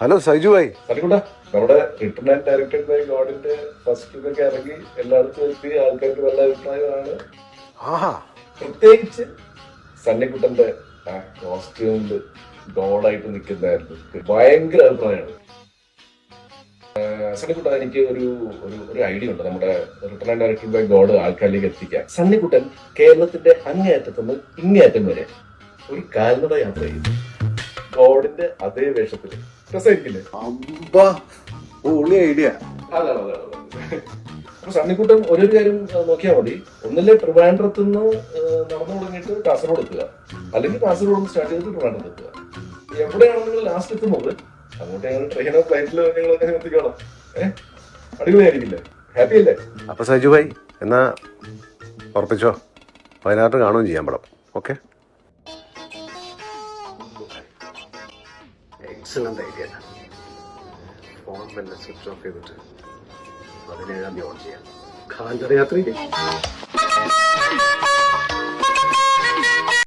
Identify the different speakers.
Speaker 1: Hello Saiju ഭായി.
Speaker 2: നമ്മുടെ return and directed by ഗോഡിന്റെ ഫസ്റ്റ് ഇതൊക്കെ ഇറങ്ങി എല്ലായിടത്തും എത്തി ആൾക്കാർക്ക് നല്ല അഭിപ്രായമാണ്. പ്രത്യേകിച്ച് സണ്ണിക്കുട്ടന്റെ ആ കോസ്റ്റ്യൂമിൽ ഗോഡായിട്ട് നിൽക്കുന്നതായിരുന്നു ഭയങ്കര അഭിപ്രായമാണ്. സണ്ണിക്കുട്ടൻ എനിക്ക് ഒരു ഒരു ഒരു ഐഡിയ ഉണ്ട്. നമ്മുടെ return and directed by god ആൾക്കാരിലേക്ക് എത്തിക്കാൻ. സണ്ണിക്കുട്ടൻ കേരളത്തിന്റെ അങ്ങേയറ്റത്തുനിന്ന് ഇങ്ങേയറ്റം വരെ ഒരു കാൽനട യാത്ര ചെയ്തു ഗോഡിന്റെ അതേ വേഷത്തിൽ രസമായിരിക്കില്ലേ
Speaker 1: ഐഡിയ.
Speaker 2: അതാണ് അതാണ് സണ്ണിക്കുട്ടൻ ഒരു കാര്യം നോക്കിയാൽ മതി. ഒന്നല്ലേ ട്രിവാൻഡ്രത്ത് നിന്ന് നടന്നു തുടങ്ങിയിട്ട് കാസർഗോഡ് എത്തുക. അല്ലെങ്കിൽ കാസർഗോഡ് നിന്ന് സ്റ്റാർട്ട് ചെയ്തിട്ട് ട്രിവാൻഡ്രത്ത് എത്തുക. എവിടെയാണ് നിങ്ങൾ ലാസ്റ്റ് എത്തുന്നത്? അങ്ങോട്ട് ഞങ്ങൾ ട്രെയിനോ ഫ്ലൈറ്റിലോ ഞങ്ങൾ അങ്ങനെ എത്തിക്കോളാം. ഏഹ് അടിപൊളിയായിരിക്കില്ലേ? ഹാപ്പി അല്ലേ?
Speaker 1: അപ്പൊ സജു ഭായി എന്നാ ഉറപ്പിച്ചോ? വയനാട്ടിൽ കാണുകയും ചെയ്യാൻ പടം. ഓക്കെ? എക്സലന്റ് ഐഡിയ ഫോൺ തന്നെ സ്വിച്ച് ഓഫ് ചെയ്തിട്ട് പതിനേഴാം തീയതി ഓൺ ചെയ്യാം. കാലന്തര യാത്രയില്ലേ